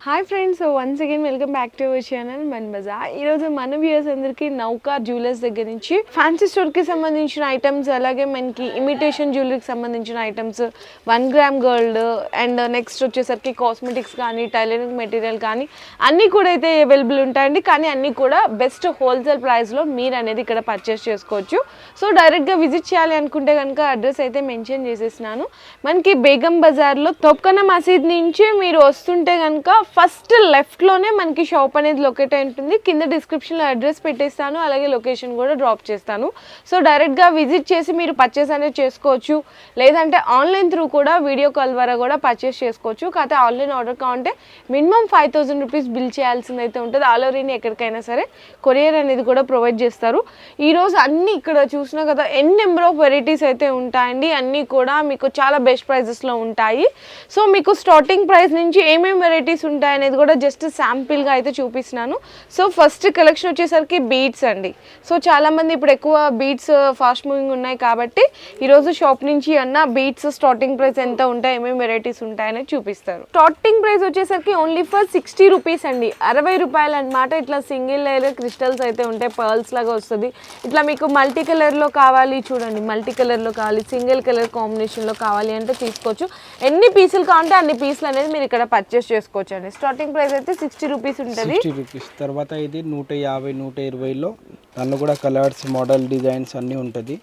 Hi friends once again welcome back to our channel Mann బజార్ ఈరోజు మన వ్యూయర్స్ అందరికీ నౌకా జ్యువెలర్స్ దగ్గర నుంచి ఫ్యాన్సీ స్టోర్కి సంబంధించిన ఐటమ్స్ అలాగే మనకి ఇమిటేషన్ జ్యువెలరీకి సంబంధించిన items one gram gold and next వచ్చేసరికి కాస్మెటిక్స్ కానీ టైలరింగ్ మెటీరియల్ కానీ అన్నీ కూడా అయితే అవైలబుల్ ఉంటాయండి. కానీ అన్నీ కూడా బెస్ట్ హోల్సేల్ ప్రైస్లో మీరు అనేది ఇక్కడ పర్చేస్ చేసుకోవచ్చు. సో డైరెక్ట్గా విజిట్ చేయాలి అనుకుంటే కనుక అడ్రస్ అయితే మెన్షన్ చేసేసినాను మనకి బేగం బజార్లో తొక్కన మసీద్ నుంచి మీరు వస్తుంటే కనుక ఫస్ట్ లెఫ్ట్లోనే మనకి షాప్ అనేది లొకేట్ అయి ఉంటుంది. కింద డిస్క్రిప్షన్లో అడ్రస్ పెట్టేస్తాను అలాగే లొకేషన్ కూడా డ్రాప్ చేస్తాను. సో డైరెక్ట్గా విజిట్ చేసి మీరు పర్చేస్ అనేది చేసుకోవచ్చు. లేదంటే ఆన్లైన్ త్రూ కూడా వీడియో కాల్ ద్వారా కూడా పర్చేస్ చేసుకోవచ్చు. కాకపోతే ఆన్లైన్ ఆర్డర్ కావాలంటే minimum five thousand rupees bill చేయాల్సింది అయితే ఉంటుంది. ఆల్ ఓవర్ ఇండియా ఎక్కడికైనా సరే కొరియర్ అనేది కూడా ప్రొవైడ్ చేస్తారు. ఈరోజు అన్ని ఇక్కడ చూసినా కదా ఎన్ నెంబర్ ఆఫ్ వెరైటీస్ అయితే ఉంటాయండి. అన్నీ కూడా మీకు చాలా బెస్ట్ ప్రైజెస్లో ఉంటాయి. సో మీకు స్టార్టింగ్ ప్రైస్ నుంచి ఏమేమి వెరైటీస్ ఉంటాయి అనేది కూడా జస్ట్ శాంపిల్గా అయితే చూపిస్తున్నాను. సో ఫస్ట్ కలెక్షన్ వచ్చేసరికి బీట్స్ అండి. సో చాలామంది ఇప్పుడు ఎక్కువ బీట్స్ ఫాస్ట్ మూవింగ్ ఉన్నాయి కాబట్టి ఈరోజు షాప్ నుంచి అన్న బీట్స్ స్టార్టింగ్ ప్రైస్ ఎంత ఉంటాయి ఏమేమి వెరైటీస్ ఉంటాయని చూపిస్తారు. స్టార్టింగ్ ప్రైస్ వచ్చేసరికి ఓన్లీ ఫర్ సిక్స్టీ రూపీస్ అండి. అరవై రూపాయలు అనమాట ఇట్లా సింగిల్ లేయర్ క్రిస్టల్స్ అయితే ఉంటాయి పర్ల్స్ లాగా వస్తుంది. ఇట్లా మీకు మల్టీ కలర్లో కావాలి చూడండి. మల్టీ కలర్లో కావాలి సింగిల్ కలర్ కాంబినేషన్లో కావాలి అంటే తీసుకోవచ్చు. ఎన్ని పీసులు కావాలంటే అన్ని పీసులు అనేది మీరు ఇక్కడ పర్చేస్ చేసుకోవచ్చు అండి. స్టార్టింగ్ ప్రైస్ అయితే సిక్స్టీ రూపీస్ ఉంటుంది. సిక్స్టీ రూపీస్ తర్వాత ఇది నూట యాభై నూట ఇరవైలో దానిలో కూడా కలర్స్ మోడల్ డిజైన్స్ అన్నీ ఉంటుంది.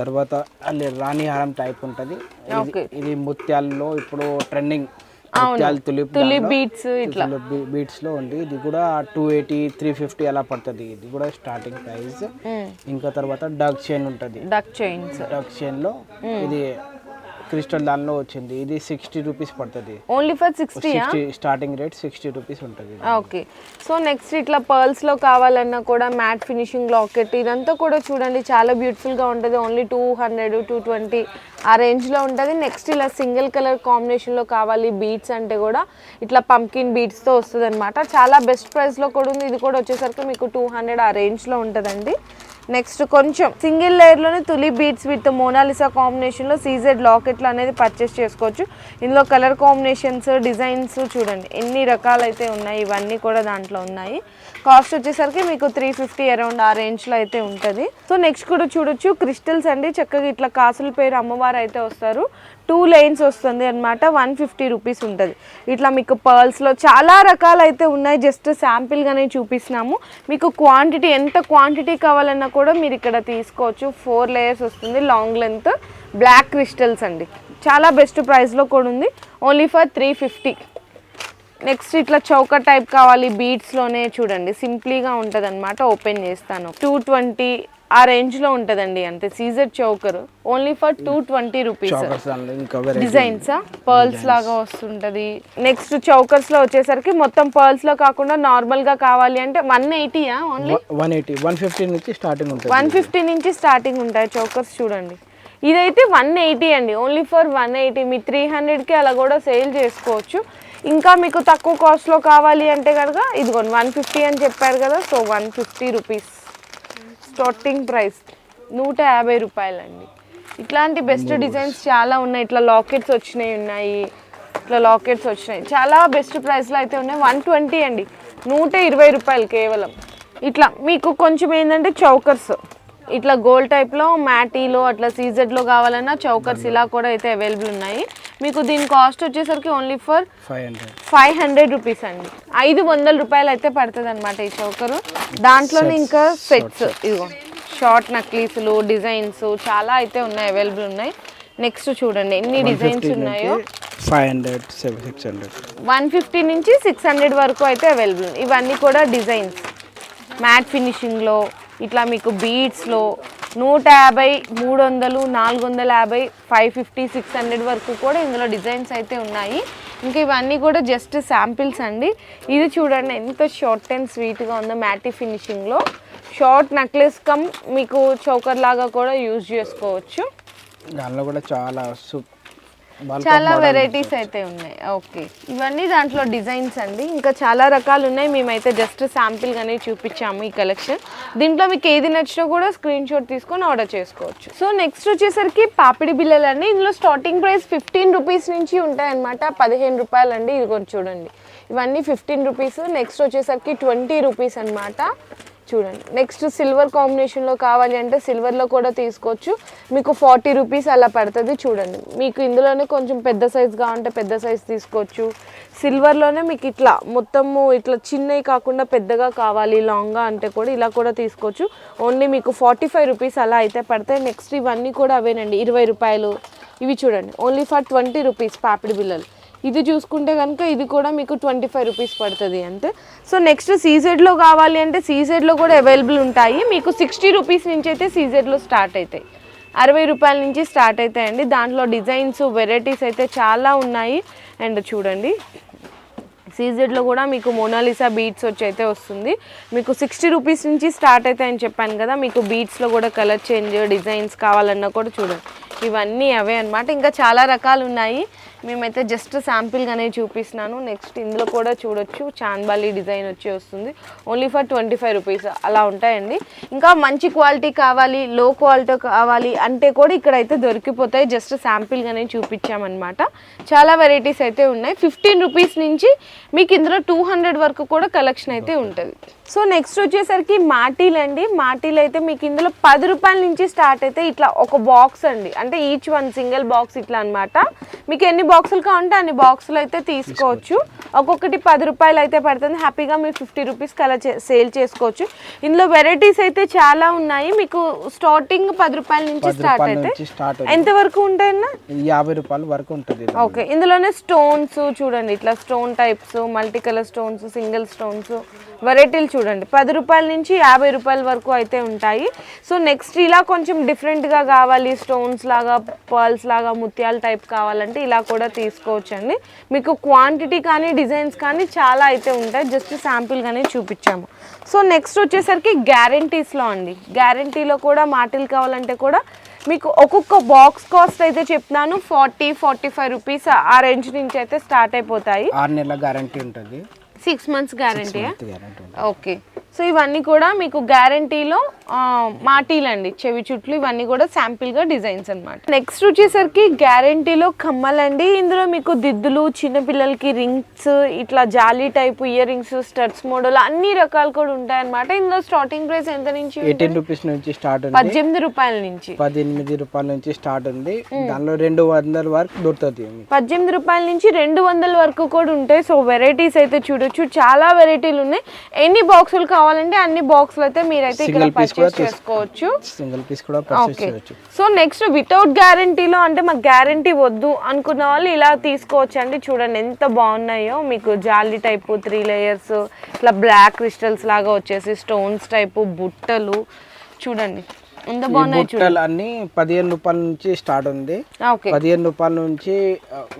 తర్వాత అల్లి రాణి హారం టైప్ ఉంటుంది. ఇది ముత్యాల్లో ఇప్పుడు ట్రెండింగ్ ముత్యాలు తులిప్ తులి బీట్స్ ఇట్లా. బీట్స్లో ఉంది. ఇది కూడా టూ ఎయిటీ త్రీ ఫిఫ్టీ అలా పడుతుంది. ఇది కూడా స్టార్టింగ్ ప్రైస్ ఇంకా తర్వాత డగ్ చైన్ ఉంటుంది. డక్ చైన్స్ డగ్ చైన్లో ఇది క్రిస్టల్ దానిలో వచ్చింది. ఇది సిక్స్టీ రూపీస్ పడుతుంది. Only for sixty starting rate sixty rupees ఉంటుంది. ఓకే. సో నెక్స్ట్ ఇట్లా పర్ల్స్లో కావాలన్నా కూడా మ్యాట్ ఫినిషింగ్ లాకెట్ ఇదంతా కూడా చూడండి. చాలా బ్యూటిఫుల్గా ఉంటుంది. Only two hundred two twenty ఆ రేంజ్లో ఉంటుంది. నెక్స్ట్ ఇలా సింగిల్ కలర్ కాంబినేషన్లో కావాలి బీట్స్ అంటే కూడా ఇట్లా పంకిన్ బీట్స్తో వస్తుంది అనమాట చాలా బెస్ట్ ప్రైస్లో కూడా ఉంది. ఇది కూడా వచ్చేసరికి మీకు టూ హండ్రెడ్ ఆ రేంజ్లో ఉంటుందండి. నెక్స్ట్ కొంచెం సింగిల్ లేయర్లోనే తులి బీట్స్ విత్ మోనాలిసా కాంబినేషన్లో సీజెడ్ లాకెట్లు అనేది పర్చేస్ చేసుకోవచ్చు. ఇందులో కలర్ కాంబినేషన్స్ డిజైన్స్ చూడండి. ఎన్ని రకాలైతే ఉన్నాయి ఇవన్నీ కూడా దాంట్లో ఉన్నాయి. కాస్ట్ వచ్చేసరికి మీకు త్రీ ఫిఫ్టీ అరౌండ్ ఆ రేంజ్లో అయితే ఉంటుంది. సో నెక్స్ట్ కూడా చూడొచ్చు. క్రిస్టల్స్ అండి. చక్కగా ఇట్లా కాసుల పేరు అమ్మవారు అయితే వస్తారు. టూ లైన్స్ వస్తుంది అనమాట వన్ ఫిఫ్టీ రూపీస్ ఉంటుంది. ఇట్లా మీకు పర్ల్స్లో చాలా రకాలు అయితే ఉన్నాయి. జస్ట్ శాంపిల్గానే చూపిస్తున్నాము. మీకు క్వాంటిటీ ఎంత క్వాంటిటీ కావాలన్నా కూడా మీరు ఇక్కడ తీసుకోవచ్చు. ఫోర్ లేయర్స్ వస్తుంది లాంగ్ లెంత్ బ్లాక్ క్రిస్టల్స్ అండి. చాలా బెస్ట్ ప్రైస్లో కూడా ఉంది. Only for three fifty. Next ఇట్లా చౌక టైప్ కావాలి బీట్స్లోనే చూడండి. సింప్లీగా ఉంటుంది అనమాట ఓపెన్ చేస్తాను. టూ ట్వంటీ ఆ రేంజ్లో ఉంటుందండి అంతే. Caesar choker only for two twenty rupees designs pearls లాగా వస్తుంటది. నెక్స్ట్ చౌకర్స్లో వచ్చేసరికి మొత్తం పర్ల్స్లో కాకుండా నార్మల్గా కావాలి అంటే one ఎయిటీయా only one eighty one fifty నుంచి స్టార్టింగ్ ఉంటుంది. వన్ ఫిఫ్టీ నుంచి స్టార్టింగ్ ఉంటాయి చౌకర్స్ చూడండి. ఇదైతే వన్ ఎయిటీ అండి. ఓన్లీ ఫర్ వన్ ఎయిటీ మీ త్రీ హండ్రెడ్కి అలా కూడా సేల్ చేసుకోవచ్చు. ఇంకా మీకు తక్కువ కాస్ట్లో కావాలి అంటే కనుక ఇదిగోండి వన్ ఫిఫ్టీ అని చెప్పారు కదా so one fifty rupees starting price నూట యాభై రూపాయలండి. ఇట్లాంటి బెస్ట్ డిజైన్స్ చాలా ఉన్నాయి. ఇట్లా లాకెట్స్ వచ్చినాయి ఉన్నాయి. ఇట్లా లాకెట్స్ వచ్చినాయి. చాలా బెస్ట్ ప్రైస్లో అయితే ఉన్నాయి. వన్ ట్వంటీ అండి. నూట ఇరవై రూపాయలు కేవలం. ఇట్లా మీకు కొంచెం ఏంటంటే చౌకర్స్ ఇట్లా గోల్డ్ టైప్లో మ్యాటీలో అట్లా సీజెడ్లో కావాలన్నా చౌకర్స్ ఇలా కూడా అయితే అవైలబుల్ ఉన్నాయి. మీకు దీని కాస్ట్ వచ్చేసరికి only for five hundred five hundred rupees అండి. ఐదు వందల రూపాయలు అయితే పడుతుంది అనమాట ఈ చౌకరు. దాంట్లోనే ఇంకా సెట్స్ ఇదిగో షార్ట్ నక్లీసులు డిజైన్స్ చాలా అయితే ఉన్నాయి అవైలబుల్ ఉన్నాయి. నెక్స్ట్ చూడండి ఎన్ని డిజైన్స్ ఉన్నాయో. Five hundred six hundred one fifty నుంచి సిక్స్ హండ్రెడ్ వరకు అయితే అవైలబుల్ ఇవన్నీ కూడా డిజైన్స్ మ్యాట్ ఫినిషింగ్లో ఇట్లా మీకు బీట్స్లో నూట యాభై మూడు వందలు నాలుగు వందల యాభై ఫైవ్ ఫిఫ్టీ సిక్స్ హండ్రెడ్ వరకు కూడా ఇందులో డిజైన్స్ అయితే ఉన్నాయి. ఇంకా ఇవన్నీ కూడా జస్ట్ శాంపిల్స్ అండి. ఇది చూడండి ఎంత షార్ట్ అండ్ స్వీట్గా ఉందో మ్యాటీ ఫినిషింగ్లో షార్ట్ నెక్లెస్ కమ్ మీకు చౌకర్ లాగా కూడా యూజ్ చేసుకోవచ్చు. దానిలో కూడా చాలా సూప్ చాలా వెరైటీస్ అయితే ఉన్నాయి. ఓకే ఇవన్నీ దాంట్లో డిజైన్స్ అండి. ఇంకా చాలా రకాలు ఉన్నాయి. మేమైతే జస్ట్ శాంపిల్ గానే చూపించాము ఈ కలెక్షన్ దీంట్లో మీకు ఏది నచ్చినా కూడా స్క్రీన్ షాట్ తీసుకొని ఆర్డర్ చేసుకోవచ్చు. సో నెక్స్ట్ వచ్చేసరికి పాపిడి బిల్లలు అండి ఇందులో స్టార్టింగ్ ప్రైస్ ఫిఫ్టీన్ రూపీస్ నుంచి ఉంటాయన్నమాట. పదిహేను రూపాయలు అండి ఇది కొంచెం చూడండి. ఇవన్నీ ఫిఫ్టీన్ రూపీస్ నెక్స్ట్ వచ్చేసరికి ట్వంటీ రూపీస్ అన్నమాట. చూడండి. నెక్స్ట్ సిల్వర్ కాంబినేషన్లో కావాలి అంటే సిల్వర్లో కూడా తీసుకోవచ్చు. మీకు ఫార్టీ రూపీస్ అలా పడుతుంది చూడండి. మీకు ఇందులోనే కొంచెం పెద్ద సైజ్ కావాలంటే పెద్ద సైజ్ తీసుకోవచ్చు. సిల్వర్లోనే మీకు ఇట్లా మొత్తము ఇట్లా చిన్నవి కాకుండా పెద్దగా కావాలి లాంగ్గా అంటే కూడా ఇలా కూడా తీసుకోవచ్చు. ఓన్లీ మీకు ఫార్టీ ఫైవ్ రూపీస్ అలా అయితే పడతాయి. నెక్స్ట్ ఇవన్నీ కూడా అవేనండి. ఇరవై రూపాయలు. ఇవి చూడండి. ఓన్లీ ఫర్ ట్వంటీ రూపీస్ పాపిడి బిల్లలు ఇది చూసుకుంటే కనుక ఇది కూడా మీకు ట్వంటీ ఫైవ్ రూపీస్ పడుతుంది అంతే. సో నెక్స్ట్ సీజెడ్లో కావాలి అంటే సీజెడ్లో కూడా అవైలబుల్ ఉంటాయి. మీకు సిక్స్టీ రూపీస్ నుంచి అయితే సీజెడ్లో స్టార్ట్ అవుతాయి. అరవై రూపాయల నుంచి స్టార్ట్ అవుతాయండి. దాంట్లో డిజైన్స్ వెరైటీస్ అయితే చాలా ఉన్నాయి. అండ్ చూడండి సీజెడ్లో కూడా మీకు మోనాలిసా బీట్స్ వచ్చి అయితే వస్తుంది. మీకు సిక్స్టీ రూపీస్ నుంచి స్టార్ట్ అవుతాయని చెప్పాను కదా మీకు బీట్స్లో కూడా కలర్ చేంజ్ డిజైన్స్ కావాలన్నా కూడా చూడండి. ఇవన్నీ అవే అనమాట ఇంకా చాలా రకాలు ఉన్నాయి. మేమైతే జస్ట్ శాంపిల్గానే చూపిస్తున్నాను. నెక్స్ట్ ఇందులో కూడా చూడొచ్చు. చాన్బాలి డిజైన్ వచ్చి వస్తుంది. Only for twenty five rupees అలా ఉంటాయండి. ఇంకా మంచి క్వాలిటీ కావాలి లో క్వాలిటీ కావాలి అంటే కూడా ఇక్కడైతే దొరికిపోతాయి. జస్ట్ శాంపిల్గానే చూపించామన్నమాట. చాలా వెరైటీస్ అయితే ఉన్నాయి. ఫిఫ్టీన్ రూపీస్ నుంచి మీకు ఇందులో టూ హండ్రెడ్ వరకు కూడా కలెక్షన్ అయితే ఉంటుంది. సో నెక్స్ట్ వచ్చేసరికి మాటీలు అండి. మాటీలు అయితే మీకు ఇందులో పది రూపాయల నుంచి స్టార్ట్ అయితే ఇట్లా ఒక బాక్స్ అండి. అంటే ఈచ్ వన్ సింగిల్ బాక్స్ ఇట్లా అన్నమాట. మీకు ఎన్ని బాక్సులు కావాలంటే అన్ని బాక్సులు అయితే తీసుకోవచ్చు. ఒక్కొక్కటి పది రూపాయలు అయితే పడుతుంది. హ్యాపీగా మీరు ఫిఫ్టీ రూపీస్కి అలా సేల్ చేసుకోవచ్చు. ఇందులో వెరైటీస్ అయితే చాలా ఉన్నాయి. మీకు స్టార్టింగ్ పది రూపాయల నుంచి స్టార్ట్ అయితే ఎంత వరకు ఉంటాయన్నా? ఇది యాభై రూపాయల వరకు ఉంటుంది. ఓకే. ఇందులోనే స్టోన్స్ చూడండి. ఇట్లా stone types multi colour stones single stones. వెరైటీలు చూడండి. పది రూపాయల నుంచి యాభై రూపాయల వరకు అయితే ఉంటాయి. సో నెక్స్ట్ ఇలా కొంచెం డిఫరెంట్గా కావాలి. స్టోన్స్ లాగా పర్ల్స్ లాగా ముత్యాల టైప్ కావాలంటే ఇలా కూడా తీసుకోవచ్చండి. మీకు క్వాంటిటీ కానీ డిజైన్స్ కానీ చాలా అయితే ఉంటాయి. జస్ట్ శాంపిల్గానే చూపించాము. సో నెక్స్ట్ వచ్చేసరికి గ్యారంటీస్లో అండి. గ్యారంటీలో కూడా మాటలు కావాలంటే కూడా మీకు ఒక్కొక్క బాక్స్ కాస్ట్ అయితే చెప్తున్నాను. ఫార్టీ ఫార్టీ ఫైవ్ రూపీస్ ఆ రేంజ్ నుంచి అయితే స్టార్ట్ అయిపోతాయి. ఆరు నెలల గ్యారంటీ ఉంటుంది. Six months guarantee okay so ఇవన్నీ కూడా మీకు గ్యారంటీలో మాటీలండి. చెవి చుట్లు ఇవన్నీ కూడా శాంపిల్గా డిజైన్స్ అన్నమాట. నెక్స్ట్ వచ్చేసరికి గ్యారంటీలో కమ్మలండి. ఇందులో మీకు దిద్దులు చిన్నపిల్లలకి రింగ్స్ ఇట్లా జాలీ type ear rings studs model అన్ని రకాలు కూడా ఉంటాయన్నమాట. ఇందులో స్టార్టింగ్ ప్రైస్ ఎంత నుంచి ఎయిటీన్ రూపీస్ నుంచి స్టార్ట్ పద్దెనిమిది రూపాయల నుంచి. పద్దెనిమిది రూపాయల నుంచి స్టార్ట్ ఉంది. దానిలో రెండు వందల వరకు దొరుకుతుంది. పద్దెనిమిది రూపాయల నుంచి రెండు వందల వరకు కూడా ఉంటాయి. సో వెరైటీస్ అయితే చూడొచ్చు. చాలా వెరైటీలు ఉన్నాయి. ఎన్ని బాక్సులు కావాలంటే అన్ని బాక్సులు అయితే మీరైతే ఇక్కడ పర్చేస్ చేసుకోవచ్చు. సింగిల్ పీస్ కూడా పర్చేస్ చేయొచ్చు. సో నెక్స్ట్ వితౌట్ గ్యారంటీలో అంటే మాకు గ్యారంటీ వద్దు అనుకున్న వాళ్ళు ఇలా తీసుకోవచ్చు అండి చూడండి ఎంత బాగున్నాయో. మీకు జాలీ టైపు త్రీ లేయర్స్ ఇట్లా బ్లాక్ క్రిస్టల్స్ లాగా వచ్చేసి స్టోన్స్ టైపు బుట్టలు. చూడండి. ఎంత బాగున్నాయి బుట్టలు అన్ని పదిహేను రూపాయల నుంచి స్టార్ట్ ఉంది. పదిహేను రూపాయల నుంచి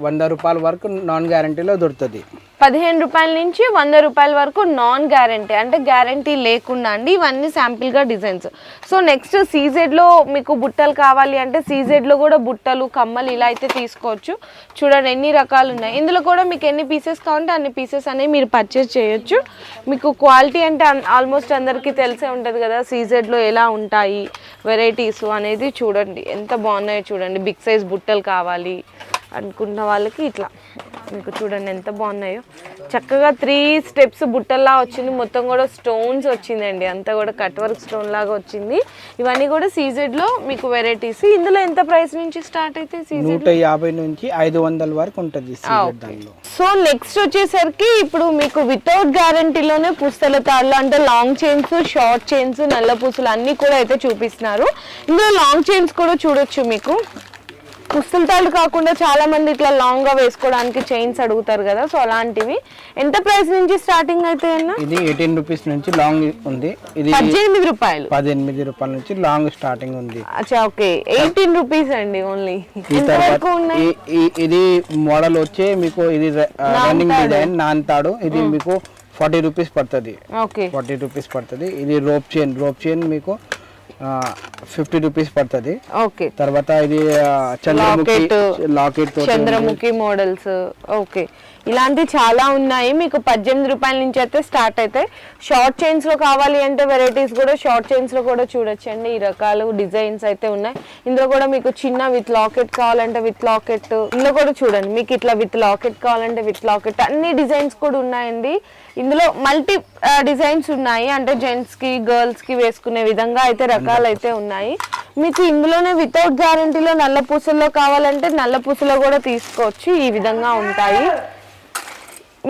వంద రూపాయల వరకు నాన్ గ్యారంటీలో దొరుకుతుంది. పదిహేను రూపాయల నుంచి వంద రూపాయల వరకు నాన్ గ్యారంటీ అంటే గ్యారంటీ లేకుండా అండి ఇవన్నీ శాంపిల్గా డిజైన్స్ సో నెక్స్ట్ సీజెడ్లో మీకు బుట్టలు కావాలి అంటే సీజెడ్లో కూడా బుట్టలు కమ్మలు ఇలా అయితే తీసుకోవచ్చు. చూడండి ఎన్ని రకాలు ఉన్నాయి. ఇందులో కూడా మీకు ఎన్ని పీసెస్ కావాలంటే అన్ని పీసెస్ అనేవి మీరు పర్చేస్ చేయొచ్చు. మీకు క్వాలిటీ అంటే ఆల్మోస్ట్ అందరికీ తెలిసే ఉంటుంది కదా సీజెడ్లో ఎలా ఉంటాయి వెరైటీస్ అనేది చూడండి. ఎంత బాగున్నాయో చూడండి. బిగ్ సైజ్ బుట్టలు కావాలి అనుకున్న వాళ్ళకి ఇట్లా. మీకు చూడండి ఎంత బాగున్నాయో. చక్కగా త్రీ స్టెప్స్ బుట్టల్లా వచ్చింది. మొత్తం కూడా స్టోన్స్ వచ్చిందండి. అంతా కూడా కట్ వర్క్ స్టోన్ లాగా వచ్చింది. ఇవన్నీ కూడా సీజెడ్లో మీకు వెరైటీస్ ఇందులో ఎంత ప్రైస్ నుంచి స్టార్ట్ అయితే సీజెడ్ నూట యాభై నుంచి ఐదు వందల వరకు ఉంటుంది సో నెక్స్ట్ వచ్చేసరికి ఇప్పుడు మీకు వితౌట్ గ్యారంటీలోనే పుస్తల తాళ్ళు అంటే లాంగ్ చైన్స్ షార్ట్ చైన్స్ నల్ల పూసలు అన్నీ కూడా అయితే చూపిస్తున్నారు. ఇందులో లాంగ్ చైన్స్ కూడా చూడొచ్చు మీకు. పుస్తల తాళ్ళు కాకుండా చాలా మంది ఇట్లా లాంగ్గా వేసుకోవడానికి చైన్స్ అడుగుతారు కదా సో అలాంటివి. ఎంత ప్రైస్ నుంచి స్టార్టింగ్ అయితే ఇది ఎయిటీన్ రూపీస్ నుంచి లాంగ్ ఉంది. ఇది పద్దెనిమిది రూపాయలు. పద్దెనిమిది రూపాయల నుంచి లాంగ్ స్టార్టింగ్ ఉంది. అచ్చా ఓకే. ఎయిటీన్ రూపీస్ అండి ఓన్లీ ఇది మోడల్ వచ్చి మీకు ఇది రన్నింగ్ డిజైన్ నాన్తాడు ఇది మీకు ఫార్టీ రూపీస్ పడుతుంది. ఓకే. ఫార్టీ రూపీస్ పడుతుంది. ఇది రోప్ చైన్ రోప్ చైన్ మీకు ఫిఫ్టీ రూపీస్ పడుతుంది. ఓకే. తర్వాత ఇది Chandramukhi. Locket Chandramukhi models. Okay. ఇలాంటి చాలా ఉన్నాయి. మీకు పద్దెనిమిది రూపాయల నుంచి అయితే స్టార్ట్ అవుతాయి షార్ట్ చైన్స్లో కావాలి అంటే వెరైటీస్ కూడా షార్ట్ చైన్స్లో కూడా చూడొచ్చండి. ఈ రకాలు డిజైన్స్ అయితే ఉన్నాయి. ఇందులో కూడా మీకు చిన్న విత్ లాకెట్ కావాలంటే విత్ లాకెట్ ఇందులో కూడా చూడండి. మీకు ఇట్లా విత్ లాకెట్ కావాలంటే విత్ లాకెట్ అన్ని డిజైన్స్ కూడా ఉన్నాయండి. ఇందులో మల్టీ డిజైన్స్ ఉన్నాయి. అంటే జెంట్స్కి గర్ల్స్కి వేసుకునే విధంగా అయితే రకాలు అయితే ఉన్నాయి. మీకు ఇందులోనే వితౌట్ గ్యారంటీలో నల్ల పూసల్లో కావాలంటే నల్ల పూసలో కూడా తీసుకోవచ్చు. ఈ విధంగా ఉంటాయి.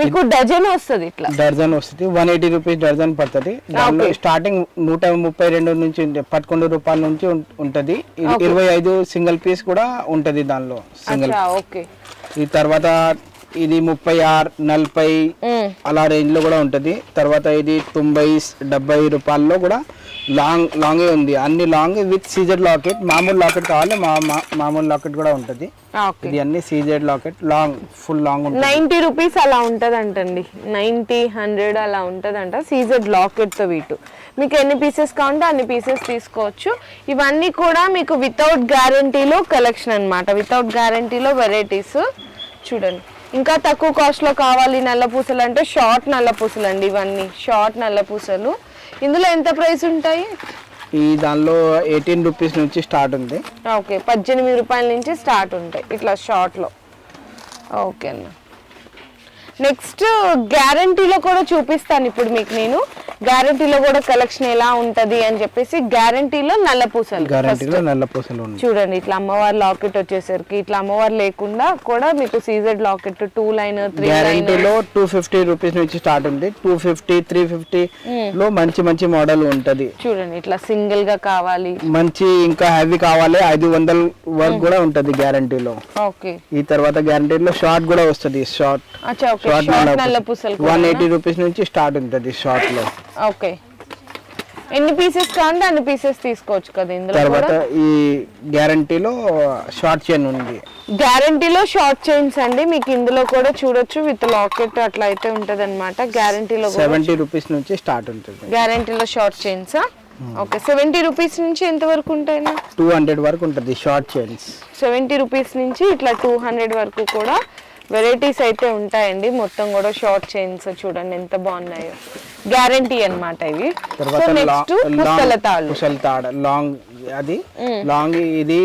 మీకు డజన్ వస్తుంది ఇట్లా. డజన్ వస్తుంది. వన్ ఎయిటీ రూపీస్ డజన్ పడుతుంది. దానిలో స్టార్టింగ్ నూట ముప్పై రెండు నుంచి పదకొండు రూపాయల నుంచి ఉంటది. ఇరవై ఐదు సింగిల్ పీస్ కూడా ఉంటది దానిలో సింగిల్ ఓకే. ఈ తర్వాత ఇది ముప్పై ఆరు నలభై అలా రేంజ్లో కూడా ఉంటది. తర్వాత ఇది తొంభై డెబ్బై రూపాయల్లో కూడా లాంగ్ లాంగే ఉంది. అన్ని లాంగ్ విత్ సీజెడ్ లాకెట్. మామూలు లాకెట్ కావాలి మామూలు లాకెట్ కూడా ఉంటది. ఓకే. ఇది అన్ని CZ locket long full long ఉంటుంది. నైంటీ రూపీస్ అలా ఉంటదంటండి. నైంటీ హండ్రెడ్ అలా ఉంటదంట సీజెడ్ లాకెట్తో వీటు. మీకు ఎన్ని పీసెస్ కావాలంటే అన్ని పీసెస్ తీసుకోవచ్చు. ఇవన్నీ కూడా మీకు వితౌట్ గ్యారంటీలో కలెక్షన్ అన్నమాట. వితౌట్ గ్యారంటీలో వెరైటీస్ చూడండి. ఇంకా తక్కువ కాస్ట్లో కావాలి నల్ల పూసలు అంటే షార్ట్ నల్ల పూసలు అండి ఇవన్నీ. షార్ట్ నల్ల పూసలు. ఇందులో ఎంత ప్రైస్ ఉంటాయి? ఈ దానిలో ఎయిటీన్ రూపీస్ నుంచి స్టార్ట్ ఉంది. ఓకే పద్దెనిమిది రూపాయల నుంచి స్టార్ట్ ఉంటాయి ఇట్లా షార్ట్లో ఓకే అన్న. నెక్స్ట్ గ్యారంటీలో కూడా చూపిస్తాను ఇప్పుడు మీకు నేను. గ్యారంటీలో కూడా కలెక్షన్ ఎలా ఉంటది అని చెప్పేసి గ్యారంటీలో నల్ల పూసలు గ్యారంటీలో నల్ల పూసలు చూడండి ఇట్లా అమ్మవారి లాకెట్ వచ్చేసరికి ఇట్లా అమ్మవారు లేకుండా కూడా మీకు CZ locket two line three గ్యారంటీలో two fifty rupees నుంచి స్టార్ట్ ఉంది. టూ ఫిఫ్టీ త్రీ ఫిఫ్టీ లో మంచి మంచి మోడల్ ఉంటది. చూడండి ఇట్లా సింగిల్గా కావాలి. మంచి ఇంకా హెవీ కావాలి. ఐదు వందల వరకు కూడా ఉంటది గ్యారంటీలో ఓకే ఈ తర్వాత గ్యారంటీలో షార్ట్ కూడా వస్తుంది షార్ట్ అచ్చా షార్ట్ నల్ల పూసలు వన్ ఎయిటీ రూపీస్ నుంచి స్టార్ట్ ఉంటుంది షార్ట్లో. ఓకే ఎన్ని పీసెస్ కావాలంటే అన్ని పీసెస్ తీసుకోవచ్చు కదా ఇందులో తర్వాత ఈ గ్యారంటీలో షార్ట్ చైన్ ఉంది. గ్యారంటీలో షార్ట్ చైన్స్ అండి. మీకు ఇందులో కూడా చూడొచ్చు. విత్ లాకెట్ అట్లా అయితే ఉంటది అనమాట గ్యారంటీలో సెవెంటీ రూపీస్ నుంచి స్టార్ట్ ఉంటుంది. గ్యారంటీలో short chains okay seventy rupees నుంచి ఎంత వరకు ఉంటాయి టూ హండ్రెడ్ వరకు ఉంటుంది షార్ట్ చైన్స్ సెవెంటీ రూపీస్ నుంచి ఇట్లా టూ హండ్రెడ్ వరకు కూడా వెరైటీస్ అయితే ఉంటాయండి. మొత్తం కూడా షార్ట్ చైన్స్ చూడండి ఎంత బాగున్నాయో. గ్యారంటీ అన్నమాట ఇవి. సో నెక్స్ట్ లాంగ్ అది లాంగ్ ఇది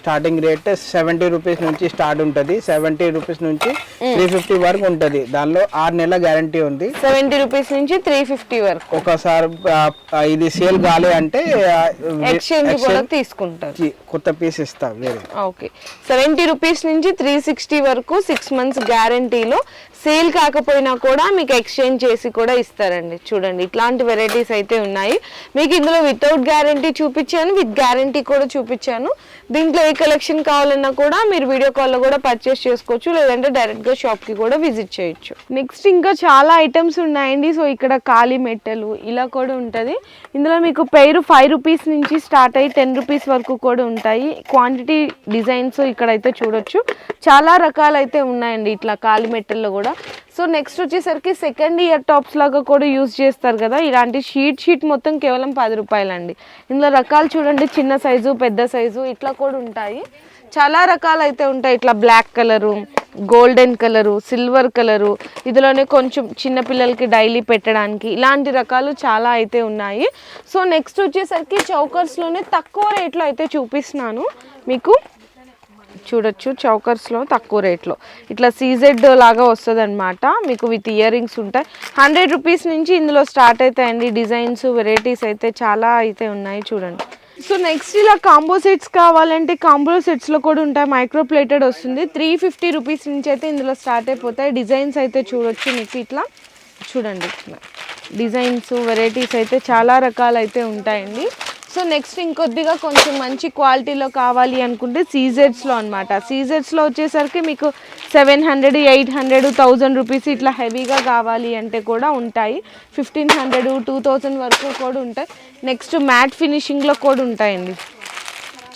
స్టార్టింగ్ రేట్ సెవెంటీ రూపీస్ నుంచి స్టార్ట్ ఉంటది. సెవెంటీ రూపీస్ నుంచి త్రీ ఫిఫ్టీ వరకు ఉంటది. దానిలో ఆరు నెలల గ్యారంటీ ఉంది. సెవెంటీ రూపీస్ నుంచి త్రీ ఫిఫ్టీ వరకు. ఒకసారి ఇది సేల్ కాలే అంటే ఎక్స్చేంజ్ కూడా తీసుకుంటారు. కొత్త పీస్ ఇస్తా వేరే. ఓకే సెవెంటీ రూపీస్ నుంచి త్రీ సిక్స్టీ వరకు సిక్స్ మంత్స్ గ్యారంటీలో సేల్ కాకపోయినా కూడా మీకు ఎక్స్చేంజ్ చేసి కూడా ఇస్తారండి. చూడండి ఇట్లాంటి వెరైటీస్ అయితే ఉన్నాయి. మీకు ఇందులో వితౌట్ గ్యారంటీ చూపించాను విత్ గ్యారంటీ కూడా చూపించాను. దీంట్లో ఏ కలెక్షన్ కావాలన్నా కూడా మీరు వీడియో కాల్లో కూడా పర్చేస్ చేసుకోవచ్చు లేదంటే డైరెక్ట్గా షాప్కి కూడా విజిట్ చేయొచ్చు. నెక్స్ట్ ఇంకా చాలా ఐటమ్స్ ఉన్నాయండి. సో ఇక్కడ ఖాళీ మెట్టలు ఇలా కూడా ఉంటుంది. ఇందులో మీకు పేరు ఫైవ్ రూపీస్ నుంచి స్టార్ట్ అయ్యి టెన్ రూపీస్ వరకు కూడా ఉంటాయి. క్వాంటిటీ డిజైన్స్ ఇక్కడైతే చూడొచ్చు. చాలా రకాలైతే ఉన్నాయండి ఇట్లా ఖాళీ మెట్టల్లో కూడా. సో నెక్స్ట్ వచ్చేసరికి సెకండ్ ఇయర్ టాప్స్ లాగా కూడా యూజ్ చేస్తారు కదా. ఇలాంటి షీట్ షీట్ మొత్తం కేవలం పది రూపాయలండి. ఇందులో రకాలు చూడండి చిన్న సైజు పెద్ద సైజు ఇట్లా కూడా ఉంటాయి. చాలా రకాలు అయితే ఉంటాయి. ఇట్లా black colour golden colour silver colour ఇందులోనే కొంచెం చిన్నపిల్లలకి డైలీ పెట్టడానికి ఇలాంటి రకాలు చాలా అయితే ఉన్నాయి. సో నెక్స్ట్ వచ్చేసరికి చౌకర్స్లోనే తక్కువ రేట్లో అయితే చూపిస్తున్నాను మీకు. చూడొచ్చు చౌకర్స్లో తక్కువ రేట్లో. ఇట్లా సీజెడ్ లాగా వస్తుంది అనమాట మీకు విత్ ఇయర్ రింగ్స్ ఉంటాయి. హండ్రెడ్ రూపీస్ నుంచి ఇందులో స్టార్ట్ అవుతాయండి డిజైన్స్ వెరైటీస్ అయితే చాలా అయితే ఉన్నాయి చూడండి. సో నెక్స్ట్ ఇలా కాంబో సెట్స్ కావాలంటే కాంబో సెట్స్లో కూడా ఉంటాయి. మైక్రో ప్లేటెడ్ వస్తుంది. త్రీ ఫిఫ్టీ రూపీస్ నుంచి అయితే ఇందులో స్టార్ట్ అయిపోతాయి. డిజైన్స్ అయితే చూడొచ్చు మీకు ఇట్లా. చూడండి. ఇట్లా డిజైన్స్ వెరైటీస్ అయితే చాలా రకాలైతే ఉంటాయండి. సో నెక్స్ట్ ఇంకొద్దిగా కొంచెం మంచి క్వాలిటీలో కావాలి అనుకుంటే సీజెడ్స్లో అనమాట సీజెడ్స్లో వచ్చేసరికి మీకు seven hundred eight hundred thousand rupees ఇట్లా హెవీగా కావాలి అంటే కూడా ఉంటాయి. ఫిఫ్టీన్ హండ్రెడ్ టూ థౌజండ్ వరకు కూడా ఉంటాయి. నెక్స్ట్ మ్యాట్ ఫినిషింగ్లో కూడా ఉంటాయండి.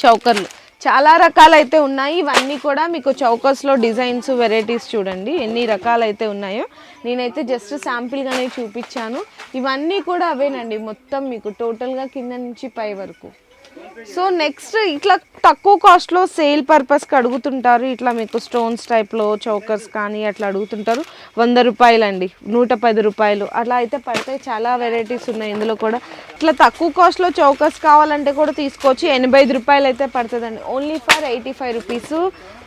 చౌకర్లు. చాలా రకాలైతే ఉన్నాయి. ఇవన్నీ కూడా మీకు చౌకస్లో డిజైన్స్ వెరైటీస్ చూడండి. ఎన్ని రకాలైతే ఉన్నాయో. నేనైతే జస్ట్ శాంపిల్గానే చూపించాను. ఇవన్నీ కూడా అవేనండి. మొత్తం మీకు టోటల్గా కింద నుంచి పై వరకు. సో నెక్స్ట్ ఇట్లా తక్కువ కాస్ట్లో సేల్ పర్పస్కి అడుగుతుంటారు. ఇట్లా మీకు స్టోన్స్ టైప్లో చౌకర్స్ కానీ అట్లా అడుగుతుంటారు. వంద రూపాయలండి. నూట పది రూపాయలు. అట్లా అయితే పడతాయి చాలా వెరైటీస్ ఉన్నాయి. ఇందులో కూడా ఇట్లా తక్కువ కాస్ట్లో చౌకర్స్ కావాలంటే కూడా తీసుకోవచ్చు. ఎనభై ఐదు రూపాయలు అయితే పడుతుందండి. Only for eighty five rupees